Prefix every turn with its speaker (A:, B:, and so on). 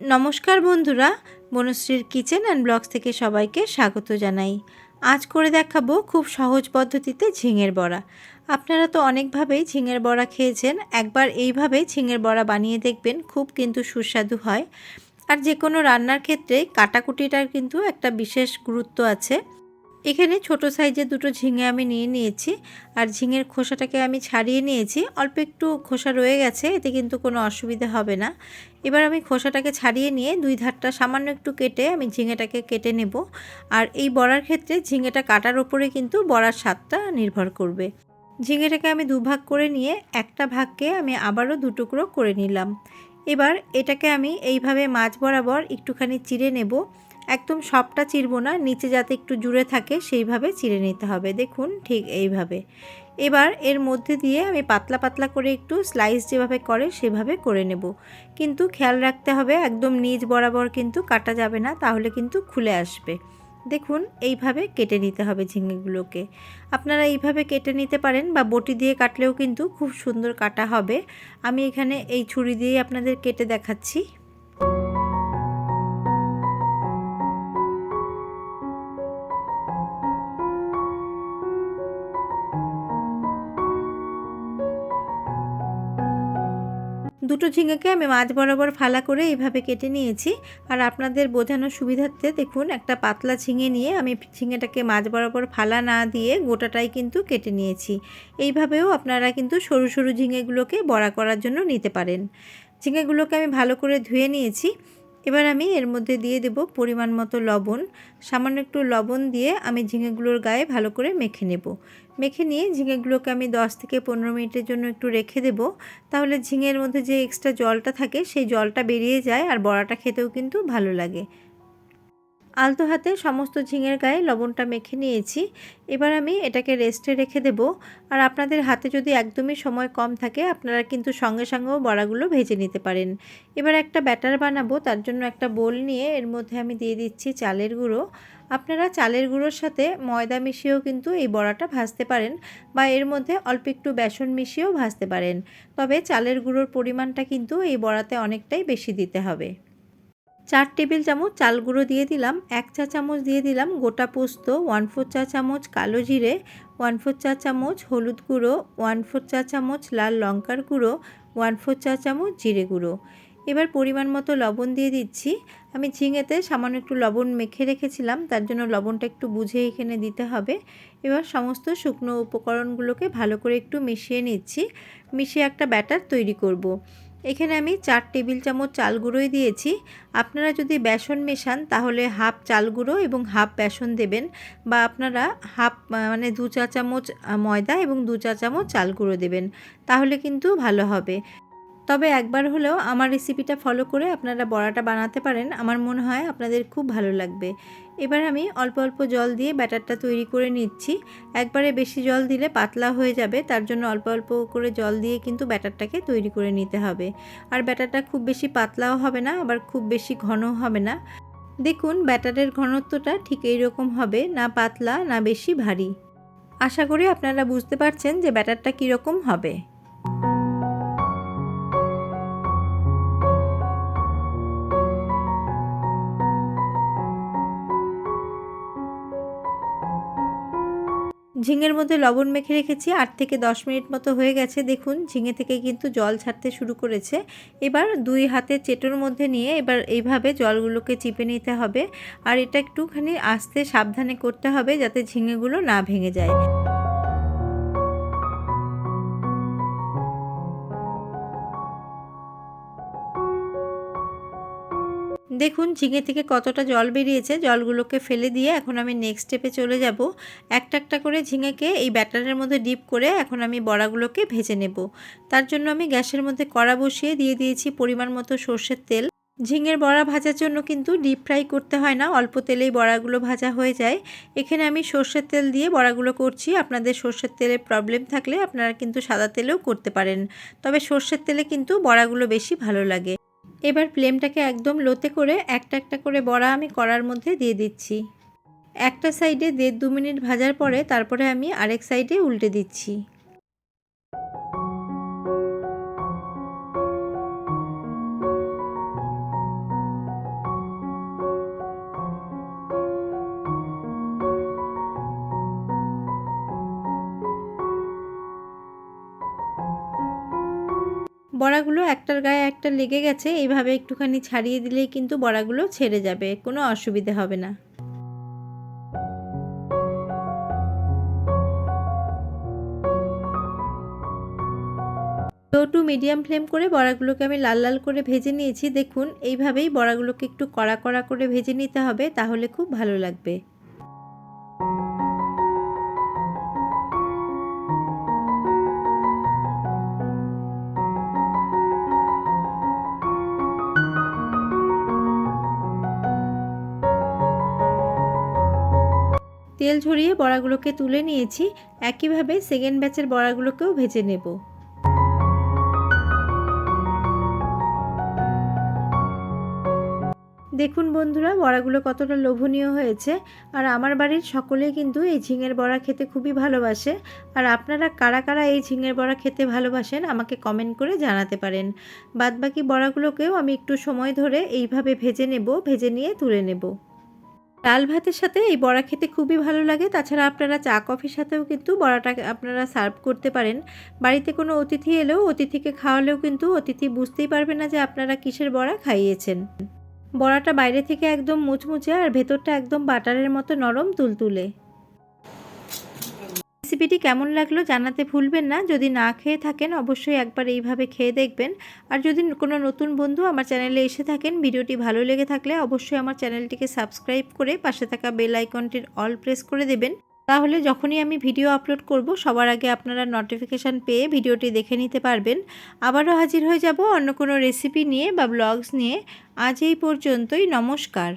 A: নমস্কার বন্ধুরা বনশ্রীর kitchen and blogs থেকে সবাইকে স্বাগত জানাই। আজ করে দেখাবো খুব সহজ পদ্ধতিতে ঝিঙের বড়া। আপনারা তো অনেকভাবেই ঝিঙের বড়া খেয়েছেন, একবার এইভাবে ঝিঙের বড়া বানিয়ে দেখবেন, খুব কিন্তু সুস্বাদু হয়। আর যে কোনো রান্নার ক্ষেত্রে কাটাকুটিটার কিন্তু একটা বিশেষ গুরুত্ব আছে। এখানে ছোট সাইজের দুটো ঝিঙে আমি নিয়ে নিয়েছি। আর ঝিঙের খোসাটাকে আমি ছাড়িয়ে নিয়েছি। অল্প একটু খোসা রয়ে গেছে, এতে কিন্তু কোনো অসুবিধা হবে না। এবার আমি খোসাটাকে ছাড়িয়ে নিয়ে দুই ধারটা সামান্য একটু কেটে আমি ঝিঙেটাকে কেটে নেব। আর এই বড়ার ক্ষেত্রে ঝিঙেটা কাটার ওপরে কিন্তু বড়ার স্বাদটা নির্ভর করবে। ঝিঙেটাকে আমি দুভাগ করে নিয়ে একটা ভাগকে আমি আবারও দুটুকরো করে নিলাম। এবার এটাকে আমি এইভাবে মাছ বরাবর একটুখানি চিড়ে নেব। একদম সবটা চিরব না, নিচে যাতে একটু জুড়ে থাকে সেইভাবে চিড়ে নিতে হবে। দেখুন ঠিক এইভাবে। এবার এর মধ্যে দিয়ে আমি পাতলা পাতলা করে একটু স্লাইস যেভাবে করে সেভাবে করে নেব। কিন্তু খেয়াল রাখতে হবে, একদম নিজ বরাবর কিন্তু কাটা যাবে না, তাহলে কিন্তু খুলে আসবে। দেখুন এইভাবে কেটে নিতে হবে ঝিঙেগুলোকে আপনারা এইভাবে কেটে নিতে পারেন বা বটি দিয়ে কাটলেও কিন্তু খুব সুন্দর কাটা হবে। আমি এখানে এই ছুরি দিয়ে আপনাদের কেটে দেখাচ্ছি। দুটো ঝিঙেকে আমি মাছ বরাবর ফালা করে এইভাবে কেটে নিয়েছি। আর আপনাদের বোঝানোর সুবিধার্থে দেখুন, একটা পাতলা ঝিঙে নিয়ে আমি ঝিঙেটাকে মাছ বরাবর ফালা না দিয়ে গোটাটাই কিন্তু কেটে নিয়েছি। এইভাবেও আপনারা কিন্তু সরু সরু ঝিঙেগুলোকে বড়া করার জন্য নিতে পারেন। ঝিঙেগুলোকে আমি ভালো করে ধুয়ে নিয়েছি। এবার আমি এর মধ্যে দিয়ে দেব পরিমাণ মতো লবণ। সামান্য একটু লবণ দিয়ে আমি ঝিঙেগুলোর গায়ে ভালো করে মেখে নেব। মেখে নিয়ে ঝিঙেগুলোকে আমি 10 থেকে পনেরো মিনিটের জন্য একটু রেখে দেব। তাহলে ঝিঙের মধ্যে যে এক্সট্রা জলটা থাকে, সেই জলটা বেরিয়ে যায় আর বড়াটা খেতেও কিন্তু ভালো লাগে। আলতো হাতে সমস্ত ঝিঙের গায়ে লবণটা মেখে নিয়েছি। এবার আমি এটাকে রেস্টে রেখে দেব। আর আপনাদের হাতে যদি একদমই সময় কম থাকে, আপনারা কিন্তু সঙ্গে সঙ্গেও বড়াগুলো ভেজে নিতে পারেন। এবার একটা ব্যাটার বানাবো, তার জন্য একটা বোল নিয়ে এর মধ্যে আমি দিয়ে দিচ্ছি চালের গুঁড়ো। আপনারা চালের গুঁড়োর সাথে ময়দা মিশিয়েও কিন্তু এই বড়াটা ভাজতে পারেন বা এর মধ্যে অল্প একটু বেসন মিশিয়েও ভাজতে পারেন। তবে চালের গুঁড়োর পরিমাণটা কিন্তু এই বড়াতে অনেকটাই বেশি দিতে হবে। চার টেবিল চামচ চাল গুঁড়ো দিয়ে দিলাম, এক চা চামচ দিয়ে দিলাম গোটা পোস্ত ওয়ান ফোর চা চামচ কালো জিরে ওয়ান ফোর চা চামচ হলুদ গুঁড়ো ওয়ান ফোর চা চামচ লাল লঙ্কার গুঁড়ো ওয়ান ফোর চা চামচ জিরে গুঁড়ো। এবার পরিমাণ মতো লবণ দিয়ে দিচ্ছি। আমি ঝিঙেতে সামান্য একটু লবণ মেখে রেখেছিলাম, তার জন্য লবণটা একটু বুঝে এখানে দিতে হবে। এবার সমস্ত শুকনো উপকরণগুলোকে ভালো করে একটু মিশিয়ে নিচ্ছি। মিশিয়ে একটা ব্যাটার তৈরি করব। এখানে আমি চার টেবিল চামচ চাল গুঁড়োই দিয়েছি। আপনারা যদি বেসন মেশান, তাহলে হাফ চাল গুঁড়ো এবং হাফ বেসন দেবেন বা আপনারা হাফ মানে দু চা চামচ ময়দা এবং দু চা চামচ চাল গুঁড়ো দেবেন। তাহলে কিন্তু ভালো হবে। তবে একবার হলেও আমার রেসিপিটা ফলো করে আপনারা বড়াটা বানাতে পারেন। আমার মনে হয় আপনাদের খুব ভালো লাগবে। এবার আমি অল্প অল্প জল দিয়ে ব্যাটারটা তৈরি করে নিচ্ছি। একবারে বেশি জল দিলে পাতলা হয়ে যাবে, তার জন্য অল্প অল্প করে জল দিয়ে কিন্তু ব্যাটারটাকে তৈরি করে নিতে হবে। আর ব্যাটারটা খুব বেশি পাতলাও হবে না, আবার খুব বেশি ঘনও হবে না। দেখুন, ব্যাটারের ঘনত্বটা ঠিক এই রকম হবে, না পাতলা, না বেশি ভারী। আশা করি আপনারা বুঝতে পারছেন যে ব্যাটারটা কীরকম হবে। ঝিঙের মধ্যে লবণ মেখে রেখেছি, আট থেকে দশ মিনিট মতো হয়ে গেছে। দেখুন, ঝিঙে থেকে কিন্তু জল ছাড়তে শুরু করেছে। এবার দুই হাতে চেটোর মধ্যে নিয়ে এবার এইভাবে জলগুলোকে চিপে নিতে হবে। আর এটা একটুখানি আস্তে সাবধানে করতে হবে যাতে ঝিঙেগুলো না ভেঙে যায়। দেখুন, ঝিঙে থেকে কতটা জল বেরিয়েছে, জলগুলোকে ফেলে দিয়ে এখন আমি নেক্সট স্টেপে চলে যাব। একটা একটা করে ঝিঙেকে এই ব্যাটারের মধ্যে ডিপ করে এখন আমি বড়াগুলোকে ভেজে নেব। তার জন্য আমি গ্যাসের মধ্যে কড়া বসিয়ে দিয়ে দিয়েছি পরিমাণ মতো সর্ষের তেল। ঝিঙের বড়া ভাজার জন্য কিন্তু ডিপ ফ্রাই করতে হয় না, অল্প তেলেই বড়াগুলো ভাজা হয়ে যায়। এখানে আমি সর্ষের তেল দিয়ে বড়াগুলো করছি। আপনাদের সর্ষের তেলের প্রবলেম থাকলে আপনারা কিন্তু সাদা তেলেও করতে পারেন। তবে সর্ষের তেলে কিন্তু বড়াগুলো বেশি ভালো লাগে। এবার ফ্লেমটাকে একদম লোতে করে একটা একটা করে বড়া আমি কড়ার মধ্যে দিয়ে দিচ্ছি। একটা সাইডে দেড় দু মিনিট ভাজার পরে তারপরে আমি আরেক সাইডে উল্টে দিচ্ছি। বড়াগুলো একটার গায়ে একটা লেগে গেছে এইভাবে একটুখানি ছাড়িয়ে দিলেই কিন্তু বড়াগুলো ছেড়ে যাবে, কোনো অসুবিধে হবে না। লো টু মিডিয়াম ফ্লেম করে বড়াগুলোকে আমি লাল লাল করে ভেজে নিয়েছি, দেখুন, এইভাবেই বড়াগুলোকে একটু কড়া কড়া করে ভেজে নিতে হবে, তাহলে খুব ভালো লাগবে। তেল ঝরিয়ে বড়াগুলোকে তুলে নিয়েছি। একইভাবে সেকেন্ড ব্যাচের বড়াগুলোকেও ভেজে নেব। দেখুন বন্ধুরা, বড়াগুলো কতটা লোভনীয় হয়েছে। আর আমার বাড়ির সকলেই কিন্তু এই ঝিঙের বড়া খেতে খুবই ভালোবাসে। আর আপনারা কারা কারা এই ঝিঙের বড়া খেতে ভালোবাসেন, আমাকে কমেন্ট করে জানাতে পারেন। বাদবাকি বড়াগুলোকেও আমি একটু সময় ধরে এইভাবে ভেজে নেব, ভেজে নিয়ে তুলে নেব। ডাল ভাতের সাথে এই বড়া খেতে খুবই ভালো লাগে। তাছাড়া আপনারা চা, কফির সাথেও কিন্তু বড়াটা আপনারা সার্ভ করতে পারেন। বাড়িতে কোনো অতিথি এলেও অতিথিকে খাওয়ালেও কিন্তু অতিথি বুঝতেই পারবে না যে আপনারা কিসের বড়া খাইয়েছেন। বড়াটা বাইরে থেকে একদম মুচমুচে আর ভেতরটা একদম বাটারের মতো নরম তুলতুলে। রেসিপিটি কেমন লাগল জানাতে ভুলবেন না। যদি না খেয়ে থাকেন অবশ্যই একবার এইভাবে খেয়ে দেখবেন। আর যদি কোনো নতুন বন্ধু আমার চ্যানেলে এসে থাকেন, ভিডিওটি ভালো লেগে থাকলে অবশ্যই আমার চ্যানেলটিকে সাবস্ক্রাইব করে পাশে থাকা বেল আইকনটির অল প্রেস করে দেবেন। তাহলে যখনই আমি ভিডিও আপলোড করব, সবার আগে আপনারা নোটিফিকেশান পেয়ে ভিডিওটি দেখে নিতে পারবেন। আবারও হাজির হয়ে যাব অন্য কোনো রেসিপি নিয়ে বা ব্লগস নিয়ে। আজ এই পর্যন্তই, নমস্কার।